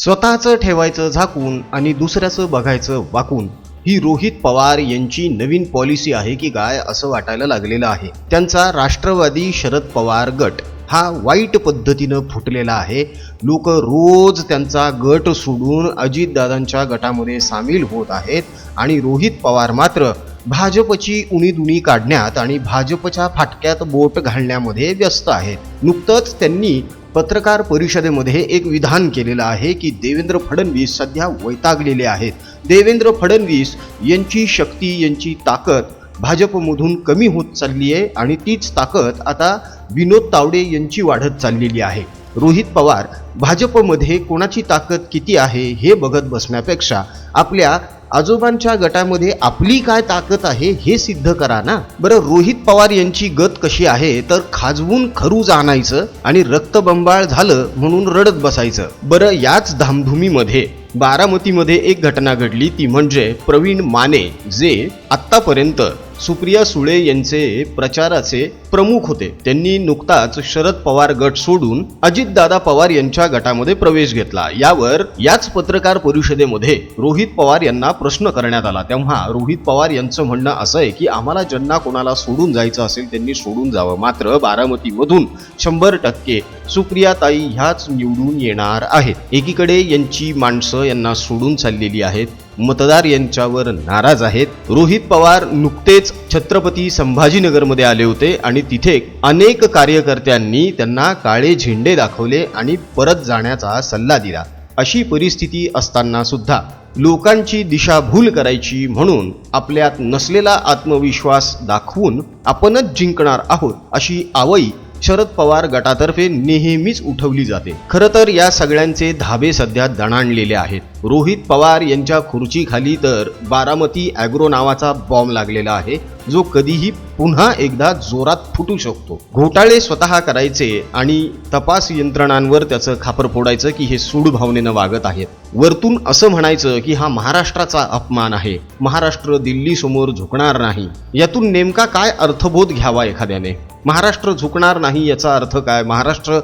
स्वतःचं ठेवायचं झाकून आणि दुसऱ्याचं बघायचं वाकून. ही रोहित पवार यांची नवीन पॉलिसी आहे की काय असं वाटायला लागलेलं आहे. त्यांचा राष्ट्रवादी शरद पवार गट हा वाईट पद्धतीनं फुटलेला आहे. लोक रोज त्यांचा गट सोडून अजितदादांच्या गटामध्ये सामील होत आहेत आणि रोहित पवार मात्र भाजपची उणीदुणी काढण्यात आणि भाजपच्या फाटक्यात बोट घालण्यामध्ये व्यस्त आहेत. नुकतंच त्यांनी पत्रकार परिषदेमध्ये एक विधान केलेलं आहे की देवेंद्र फडणवीस सध्या वैतागलेले आहेत. देवेंद्र फडणवीस यांची शक्ती यांची ताकद भाजपमधून कमी होत चालली आहे आणि तीच ताकद आता विनोद तावडे यांची वाढत चाललेली आहे. रोहित पवार भाजपमध्ये कोणाची ताकद किती आहे हे बघत बसण्यापेक्षा आपल्या आजोबांच्या गटामध्ये आपली काय ताकद आहे हे सिद्ध करा ना. बरं रोहित पवार यांची गत कशी आहे तर खाजवून खरूज आणायचं आणि रक्तबंबाळ झालं म्हणून रडत बसायचं. बरं याच धामधुमीमध्ये बारामतीमध्ये एक घटना घडली ती म्हणजे प्रवीण माने जे आत्तापर्यंत सुप्रिया सुळे यांचे प्रचाराचे प्रमुख होते. त्यांनी नुकताच शरद पवार गट सोडून अजितदादा पवार यांच्या गटामध्ये प्रवेश घेतला. यावर याच पत्रकार परिषदेमध्ये रोहित पवार यांना प्रश्न करण्यात आला. तेव्हा रोहित पवार यांचं म्हणणं असं आहे की आम्हाला ज्यांना कोणाला सोडून जायचं असेल त्यांनी सोडून जावं. मात्र बारामतीमधून शंभर टक्के सुप्रियाताई ह्याच निवडून येणार आहेत. एकीकडे यांची माणसं यांना सोडून चाललेली आहेत मतदार यांच्यावर नाराज आहेत. रोहित पवार नुकतेच छत्रपती संभाजीनगरमध्ये आले होते आणि तिथे अनेक कार्यकर्त्यांनी त्यांना काळे झेंडे दाखवले आणि परत जाण्याचा सल्ला दिला. अशी परिस्थिती असताना सुद्धा लोकांची दिशाभूल करायची म्हणून आपल्यात नसलेला आत्मविश्वास दाखवून आपणच जिंकणार आहोत अशी आवई शरद पवार गटातर्फे नेहमीच उठवली जाते. खरं तर या सगळ्यांचे धाबे सध्या दणाणलेले आहेत. रोहित पवार यांच्या खुर्चीखाली तर बारामती ॲग्रो नावाचा बॉम्ब लागलेला आहे जो कधीही पुन्हा एकदा जोरात फुटू शकतो. घोटाळे स्वतः करायचे आणि तपास यंत्रणांवर त्याचं खापर फोडायचं की हे सूड भावनेनं वागत आहेत. वरतून असं म्हणायचं की हा महाराष्ट्राचा अपमान आहे. महाराष्ट्र दिल्ली समोर झुकणार नाही. यातून नेमका काय अर्थबोध घ्यावा एखाद्याने? महाराष्ट्र झुकणार नाही याचा अर्थ काय? महाराष्ट्र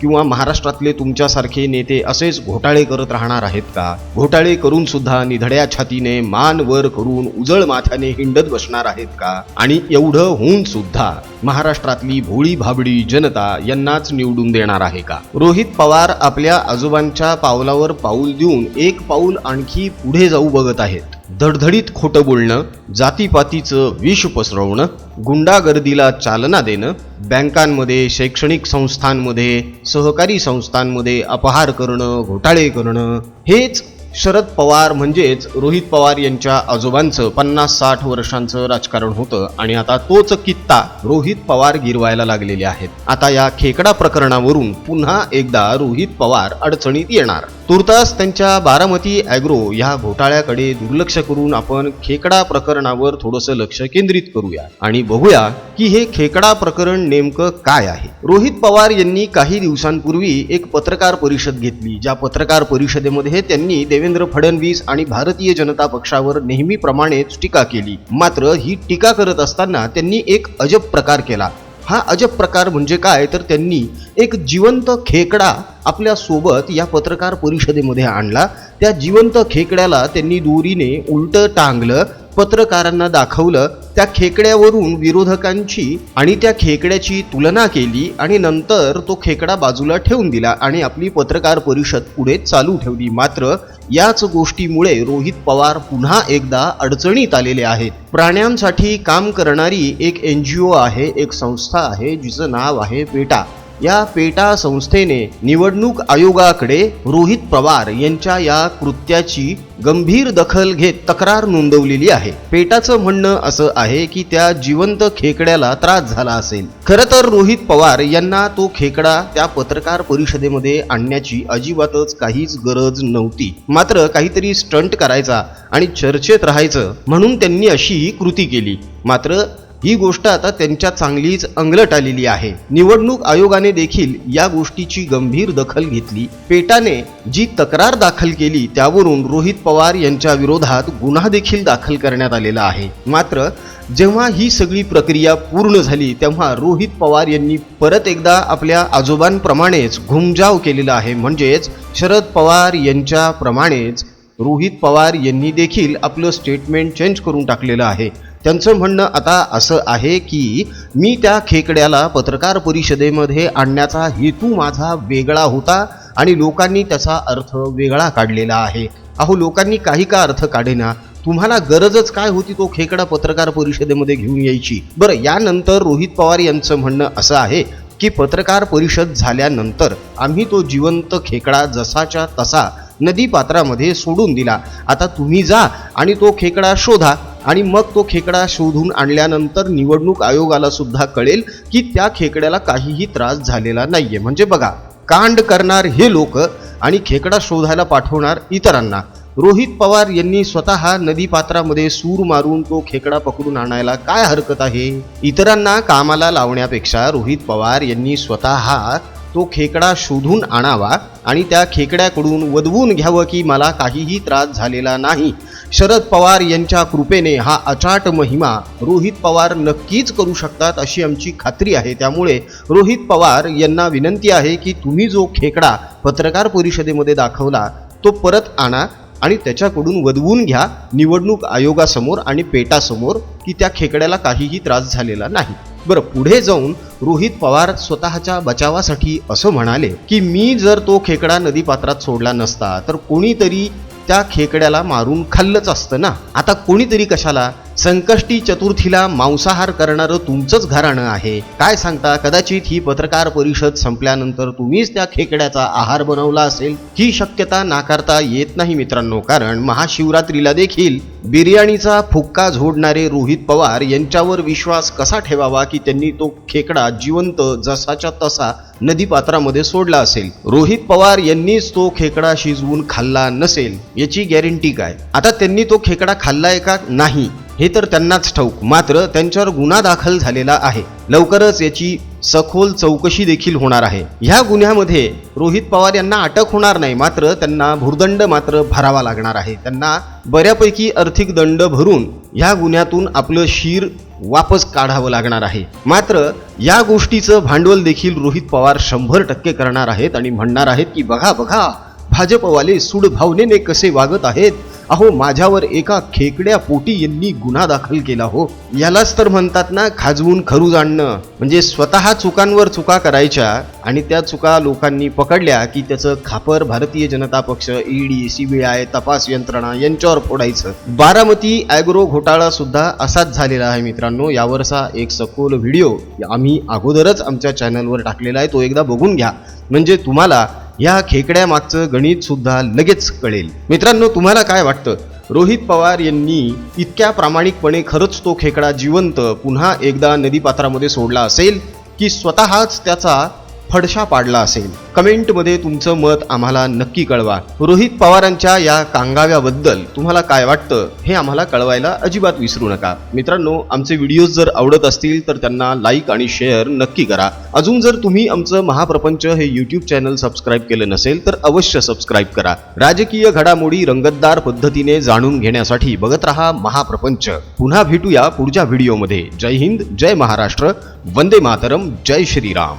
किंवा महाराष्ट्रातले तुमच्यासारखे नेते असेच घोटाळे करत राहणार आहेत का? घोटाळे करून सुद्धा निधड्या छातीने मान वर करून उजळ माथ्याने हिंडत बसणार आहेत का? आणि एवढं होऊन सुद्धा महाराष्ट्रातली भोळी भाबडी जनता यांनाच निवडून देणार आहे का? रोहित पवार आपल्या आजोबांच्या पावलावर पाऊल देऊन एक पाऊल आणखी पुढे जाऊ बघत आहेत. धडधडीत खोटं बोलणं जातीपातीचं विष पसरवणं गुंडागर्दीला चालना देणं बँकांमध्ये शैक्षणिक संस्थांमध्ये सहकारी संस्थांमध्ये अपहार करणं घोटाळे करणं हेच शरद पवार म्हणजेच रोहित पवार यांच्या आजोबांचं पन्नास साठ वर्षांचं राजकारण होतं आणि आता तोच कित्ता रोहित पवार गिरवायला लागलेले आहेत. आता या खेकडा प्रकरणावरून पुन्हा एकदा रोहित पवार अडचणीत येणार. तुर्तास त्यांच्या बारामती ॲग्रो या घोटाळ्याकडे दुर्लक्ष करून आपण खेकडा प्रकरणावर थोडंसं लक्ष केंद्रित करूया आणि बघूया की हे खेकडा प्रकरण नेमकं काय आहे. रोहित पवार यांनी काही दिवसांपूर्वी एक पत्रकार परिषद घेतली ज्या पत्रकार परिषदेमध्ये त्यांनी देवेंद्र फडणवीस आणि भारतीय जनता पक्षावर नेहमीप्रमाणेच टीका केली. मात्र ही टीका करत असताना त्यांनी एक अजब प्रकार केला. हा अजब प्रकार म्हणजे काय? तर त्यांनी एक जिवंत खेकडा आपल्यासोबत या पत्रकार परिषदेमध्ये आणला. त्या जिवंत खेकड्याला त्यांनी दोरीने उलट टांगलं पत्रकारांना दाखवलं त्या खेकड्यावरून विरोधकांची आणि त्या खेकड्याची तुलना केली आणि नंतर तो खेकडा बाजूला ठेवून दिला आणि आपली पत्रकार परिषद पुढे चालू ठेवली. मात्र याच गोष्टीमुळे रोहित पवार पुन्हा एकदा अडचणीत आलेले आहेत. प्राण्यांसाठी काम करणारी एक एन जी ओ आहे एक संस्था आहे जिचं नाव आहे पेटा. या पेटा संस्थेने निवडणूक आयोगाकडे रोहित पवार यांच्या या कृत्याची गंभीर दखल घेत तक्रार नोंदवलेली आहे. पेटाचं म्हणणं असं आहे की त्या जिवंत खेकड्याला त्रास झाला असेल. खरं तर रोहित पवार यांना तो खेकडा त्या पत्रकार परिषदेमध्ये आणण्याची अजिबातच काहीच गरज नव्हती. मात्र काहीतरी स्टंट करायचा आणि चर्चेत राहायचं म्हणून त्यांनी अशी ही कृती केली. मात्र ही गोष्ट आता त्यांच्या चांगलीच अंगलट आलेली आहे. निवडणूक आयोगाने देखील या गोष्टीची गंभीर दखल घेतली. पेटाने जी तक्रार दाखल केली त्यावरून रोहित पवार यांच्या विरोधात गुन्हा देखील दाखल करण्यात आलेला आहे. मात्र जेव्हा ही सगळी प्रक्रिया पूर्ण झाली तेव्हा रोहित पवार यांनी परत एकदा आपल्या आजोबांप्रमाणेच घुमजाव केलेला आहे. म्हणजेच शरद पवार यांच्याप्रमाणेच रोहित पवार यांनी देखील आपलं स्टेटमेंट चेंज करून टाकलेलं आहे. त्यांचं म्हणणं आता असं आहे की मी त्या खेकड्याला पत्रकार परिषदेमध्ये आणण्याचा हेतू माझा वेगळा होता आणि लोकांनी त्याचा अर्थ वेगळा काढलेला आहे. अहो लोकांनी काही का अर्थ काढेना? तुम्हाला गरजच काय होती तो खेकडा पत्रकार परिषदेमध्ये घेऊन यायची? बरं यानंतर रोहित पवार यांचं म्हणणं असं आहे की पत्रकार परिषद झाल्यानंतर आम्ही तो जिवंत खेकडा जसाच्या तसा नदी पात्रामध्ये सोडून दिला. आता तुम्ही जा आणि तो खेकडा शोधा. आणि मग तो खेकडा शोधून आणल्यानंतर निवडणूक आयोगाला सुद्धा कळेल की त्या खेकड्याला काहीही त्रास झालेला नाहीये. म्हणजे बघा कांड करणार हे लोक आणि खेकडा शोधायला पाठवणार इतरांना. रोहित पवार यांनी स्वतः नदीपात्रामध्ये सूर मारून तो खेकडा पकडून आणायला काय हरकत आहे? इतरांना कामाला लावण्यापेक्षा रोहित पवार यांनी स्वतः तो खेकडा शोधून आणावा आणि त्या खेकड्याकडून वदवून घ्यावं की मला काहीही त्रास झालेला नाही. शरद पवार यांच्या कृपेने हा अचाट महिमा रोहित पवार नक्कीच करू शकतात अशी आमची खात्री आहे. त्यामुळे रोहित पवार यांना विनंती आहे की तुम्ही जो खेकडा पत्रकार परिषदेमध्ये दाखवला तो परत आणा. आणि त्याच्याकडून वदवून घ्या निवडणूक आयोगासमोर आणि पेटासमोर की त्या खेकड्याला काहीही त्रास झालेला नाही. बरं पुढे जाऊन रोहित पवार स्वतःच्या बचावासाठी असं म्हणाले की मी जर तो खेकडा नदीपात्रात सोडला नसता तर कोणीतरी त्या खेकड्याला मारून खाल्लंच असतं ना? आता कोणीतरी कशाला संकष्टी चतुर्थीला मांसाहार करणारं तुमचंच घराणं आहे. काय सांगता? कदाचित ही पत्रकार परिषद संपल्यानंतर तुम्हीच त्या खेकड्याचा आहार बनवला असेल. ही शक्यता नाकारता येत नाही मित्रांनो कारण महाशिवरात्रीला देखील बिर्याणीचा फुक्का झोडणारे रोहित पवार यांच्यावर विश्वास कसा ठेवावा की त्यांनी तो खेकडा जिवंत जसाच्या तसा नदीपात्रामध्ये सोडला असेल? रोहित पवार यांनीच तो खेकडा शिजवून खाल्ला नसेल याची गॅरंटी काय? आता त्यांनी तो खेकडा खाल्लाय का नाही? हे तर त्यांनाच ठाऊक. मात्र त्यांच्यावर गुन्हा दाखल झालेला आहे. लवकरच याची सखोल चौकशी देखील होणार आहे. ह्या गुन्ह्यामध्ये रोहित पवार यांना अटक होणार नाही. मात्र त्यांना भुर्दंड मात्र भरावा लागणार आहे. त्यांना बऱ्यापैकी आर्थिक दंड भरून ह्या गुन्ह्यातून आपलं शिर वापस काढावं लागणार आहे. मात्र या गोष्टीचं भांडवल देखील रोहित पवार शंभर टक्के करणार आहेत आणि म्हणणार आहेत की बघा बघा भाजपवाले सूड भावनेने कसे वागत आहेत अहो माझ्यावर एका खेकड्या पोटी यांनी गुन्हा दाखल केला हो. यालाच तर म्हणतात ना खाजवून खरू आणणं. म्हणजे स्वतः चुकांवर चुका करायच्या आणि त्या चुका लोकांनी पकडल्या की त्याचं खापर भारतीय जनता पक्ष ईडी सीबीआय तपास यंत्रणा यांच्यावर फोडायचं. बारामती ॲग्रो घोटाळा सुद्धा असाच झालेला आहे मित्रांनो. यावरचा एक सखोल व्हिडिओ आम्ही अगोदरच आमच्या चॅनलवर टाकलेला आहे. तो एकदा बघून घ्या. म्हणजे तुम्हाला या खेकड्यामागचं गणित सुद्धा लगेच कळेल. मित्रांनो तुम्हाला काय वाटतं? रोहित पवार यांनी इतक्या प्रामाणिकपणे खरंच तो खेकडा जिवंत पुन्हा एकदा नदीपात्रामध्ये सोडला असेल की स्वतःच त्याचा फडशा पाडला असेल. कमेंटमध्ये तुमचं मत आम्हाला नक्की कळवा. रोहित पवारांच्या या कांगाव्याबद्दल तुम्हाला काय वाटतं हे आम्हाला कळवायला अजिबात विसरू नका. मित्रांनो आमचे व्हिडिओज जर आवडत असतील तर त्यांना लाईक आणि शेअर नक्की करा. अजून जर तुम्ही आमचं महाप्रपंच हे यूट्यूब चॅनल सबस्क्राईब केलं नसेल तर अवश्य सबस्क्राईब करा. राजकीय घडामोडी रंगतदार पद्धतीने जाणून घेण्यासाठी बघत रहा महाप्रपंच. पुन्हा भेटूया पुढच्या व्हिडिओमध्ये. जय हिंद जय महाराष्ट्र. वंदे मातरम जय श्रीराम.